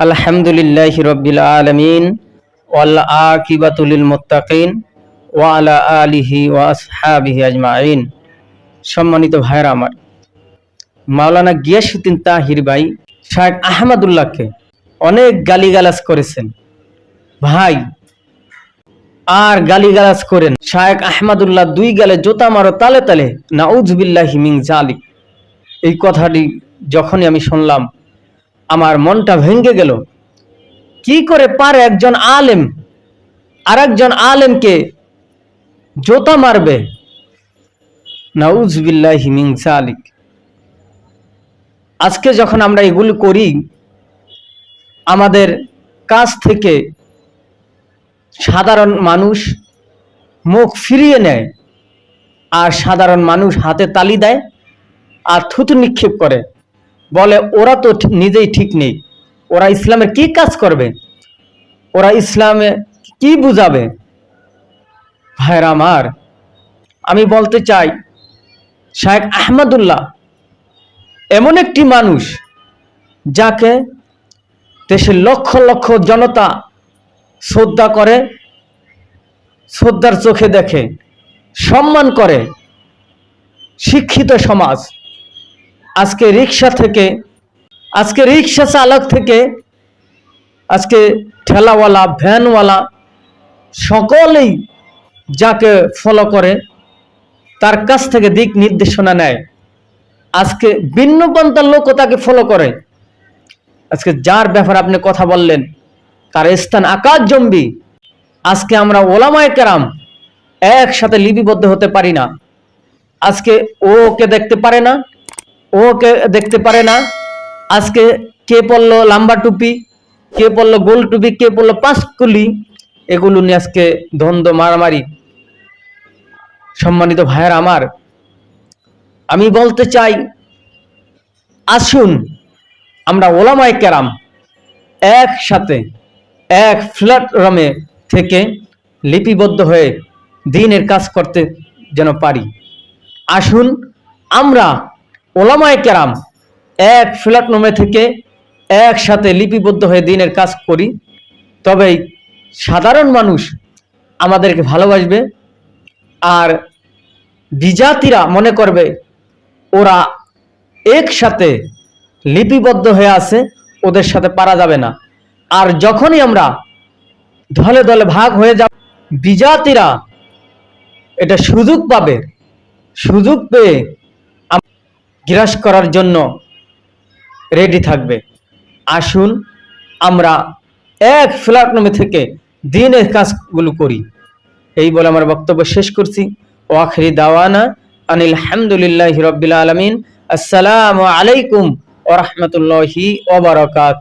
আলহামদুলিল্লাহ আলমিন আকিবাতুলিল মুত্তাকিন ওয়ালা আলিহি ওয়াসহাবিহি আজমাইন। সম্মানিত ভাইরা আমার, মাওলানা গিয়াসুদ্দিন তাহির ভাই শাহেখ আহমদুল্লাহকে অনেক গালিগালাজ করেছেন। ভাই, আর গালিগালাজ করেন শায়েক আহমদুল্লাহ দুই গালে জোতা মারো তালে তালে, নাউজবিল্লাহি হিমিং জালিক। এই কথাটি যখনই আমি শুনলাম আমার মনটা ভেঙে গেল। কি করে পারে একজন আলেম? আর একজন আলেমকে জোতা মারবে? নাউজবিল্লাহি মিং জালিক আজকে যখন আমরা এগুলো করি, আমাদের কাছ থেকে সাধারণ মানুষ মুখ ফিরিয়ে নেয় আর সাধারণ মানুষ হাতে তালি দেয় আর থুতু নিক্ষেপ করে। বলে, ওরা তো নিজেই ঠিক নেই। ওরা ইসলামের কি কাজ করবে? ওরা ইসলামে কি বুঝাবে? ভাইরা আমার, আমি বলতে চাই শাহেখ আহমদুল্লাহ এমন একটি মানুষ যাকে দেশের লক্ষ লক্ষ জনতা শ্রদ্ধা করে, শ্রদ্ধার চোখে দেখে, সম্মান করে শিক্ষিত সমাজ। আজকে রিক্সা থেকে, আজকে রিক্সা চালক থেকে, আজকে ঠেলাওয়ালা, ভ্যানওয়ালা সকলেই যাকে ফলো করে, তার কাছ থেকে দিক নির্দেশনা নেয়। আজকে ভিন্ন পন্থার লোকও তাকে ফলো করে। আজকে যার ব্যাপারে আপনি কথা বললেন, তার স্থান আকাশ জম্বি। আজকে আমরা ওলামায় কেরাম একসাথে লিপিবদ্ধ হতে পারি না। আজকে ও ওকে দেখতে পারে না ও দেখতে পারে না। আজকে কে পড়ল লাম্বা টুপি, কে পড়ল গোল টুপি, কে পড়ল পাঁচকুলি এগুলো নিয়ে আজকে দ্বন্দ্ব, মারামারি। সম্মানিত ভাইয়ের আমার, আমি বলতে চাই, আসুন আমরা ওলামায় কেরাম একসাথে, এক প্ল্যাটফর্মে থেকে লিপিবদ্ধ হয়ে দিনের কাজ করতে যেন পারি। আসুন আমরা ওলামায় কেরাম এক প্ল্যাটফর্মে থেকে একসাথে লিপিবদ্ধ হয়ে দিনের কাজ করি। তবেই সাধারণ মানুষ আমাদেরকে ভালোবাসবে আর বিজাতিরা মনে করবে ওরা একসাথে লিপিবদ্ধ হয়ে আছে, ওদের সাথে পারা যাবে না। আর যখনই আমরা দলে দলে ভাগ হয়ে যাব, বিজাতিরা এটা সুযোগ পাবে, সুযোগ পেয়ে গ্রাস করার জন্য রেডি থাকবে। আসুন, আমরা এক প্ল্যাটফর্মে থেকে দিনের কাজগুলো করি। এই বলে আমার বক্তব্য শেষ করছি। ওয়াখরি দাওয়ানা আনিল হামদুলিল্লাহ রবিল আলমিন। আসসালামু আলাইকুম ওরহমতুল্লাহি ওবরাকাত